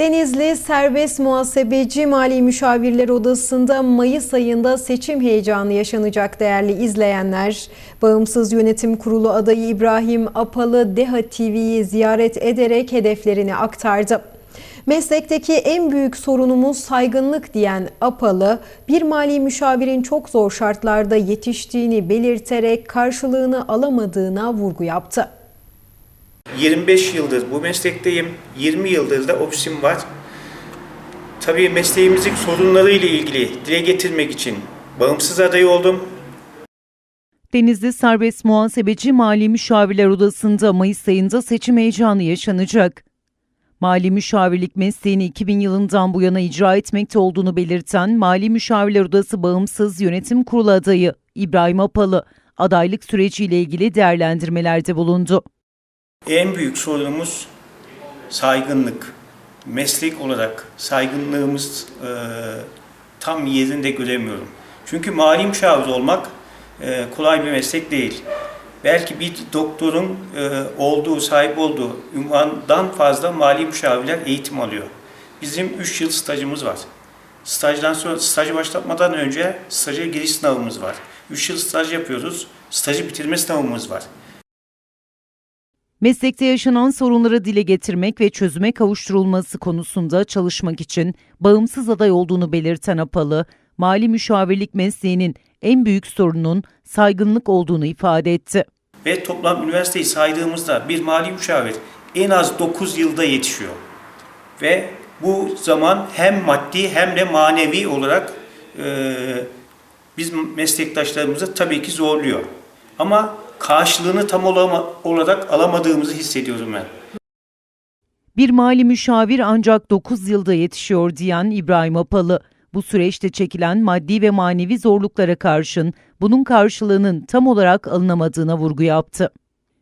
Denizli Serbest Muhasebeci Mali Müşavirler Odası'nda Mayıs ayında seçim heyecanı yaşanacak değerli izleyenler. Bağımsız Yönetim Kurulu adayı İbrahim Apalı DEHA TV'yi ziyaret ederek hedeflerini aktardı. Meslekteki en büyük sorunumuz saygınlık diyen Apalı, bir mali müşavirin çok zor şartlarda yetiştiğini belirterek karşılığını alamadığına vurgu yaptı. 25 yıldır bu meslekteyim. 20 yıldır da ofisim var. Tabii mesleğimizin sorunları ile ilgili dile getirmek için bağımsız aday oldum. Denizli Serbest Muhasebeci Mali Müşavirler Odası'nda Mayıs ayında seçim heyecanı yaşanacak. Mali müşavirlik mesleğini 2000 yılından bu yana icra etmekte olduğunu belirten Mali Müşavirler Odası Bağımsız Yönetim Kurulu adayı İbrahim Apalı, adaylık süreciyle ilgili değerlendirmelerde bulundu. En büyük sorunumuz saygınlık. Meslek olarak saygınlığımız e, tam yerinde göremiyorum. Çünkü mali müşavir olmak e, kolay bir meslek değil. Belki bir doktorun e, olduğu, sahip olduğu ünvandan fazla mali müşavirler eğitim alıyor. Bizim 3 yıl stajımız var. Stajdan sonra, stajı başlatmadan önce staja giriş sınavımız var. 3 yıl staj yapıyoruz, stajı bitirme sınavımız var. Meslekte yaşanan sorunları dile getirmek ve çözüme kavuşturulması konusunda çalışmak için bağımsız aday olduğunu belirten Apalı, mali müşavirlik mesleğinin en büyük sorunun saygınlık olduğunu ifade etti. Ve toplam üniversiteyi saydığımızda bir mali müşavir en az 9 yılda yetişiyor. Ve bu zaman hem maddi hem de manevi olarak e, biz meslektaşlarımızı tabii ki zorluyor. Ama karşılığını tam olarak alamadığımızı hissediyorum ben. Bir mali müşavir ancak 9 yılda yetişiyor diyen İbrahim Apalı, bu süreçte çekilen maddi ve manevi zorluklara karşın bunun karşılığının tam olarak alınamadığına vurgu yaptı.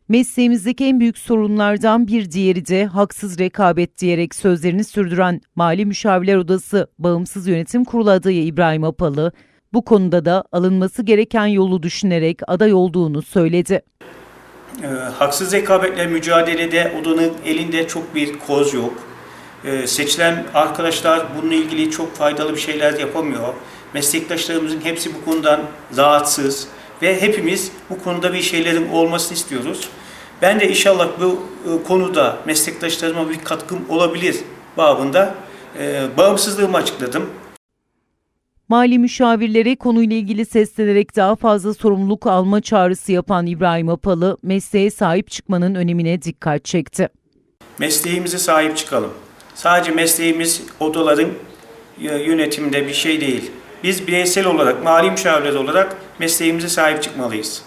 Mesleğimizdeki en büyük sorunlardan bir diğeri de haksız rekabet diyerek sözlerini sürdüren Mali Müşavirler Odası Bağımsız Yönetim Kurulu adayı İbrahim Apalı, bu konuda da alınması gereken yolu düşünerek aday olduğunu söyledi. E, haksız rekabetle mücadelede odanın elinde çok bir koz yok. E, seçilen arkadaşlar bununla ilgili çok faydalı bir şeyler yapamıyor. Meslektaşlarımızın hepsi bu konudan rahatsız ve hepimiz bu konuda bir şeylerin olmasını istiyoruz. Ben de inşallah bu e, konuda meslektaşlarıma bir katkım olabilir babında e, bağımsızlığımı açıkladım. Mali müşavirlere konuyla ilgili seslenerek daha fazla sorumluluk alma çağrısı yapan İbrahim Apalı, mesleğe sahip çıkmanın önemine dikkat çekti. Mesleğimize sahip çıkalım. Sadece mesleğimiz odaların e, yönetiminde bir şey değil. Biz bireysel olarak, mali müşavirler olarak mesleğimize sahip çıkmalıyız.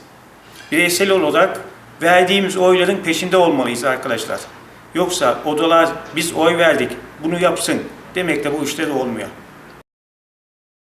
Bireysel olarak verdiğimiz oyların peşinde olmalıyız arkadaşlar. Yoksa odalar biz oy verdik, bunu yapsın demekle bu işler olmuyor.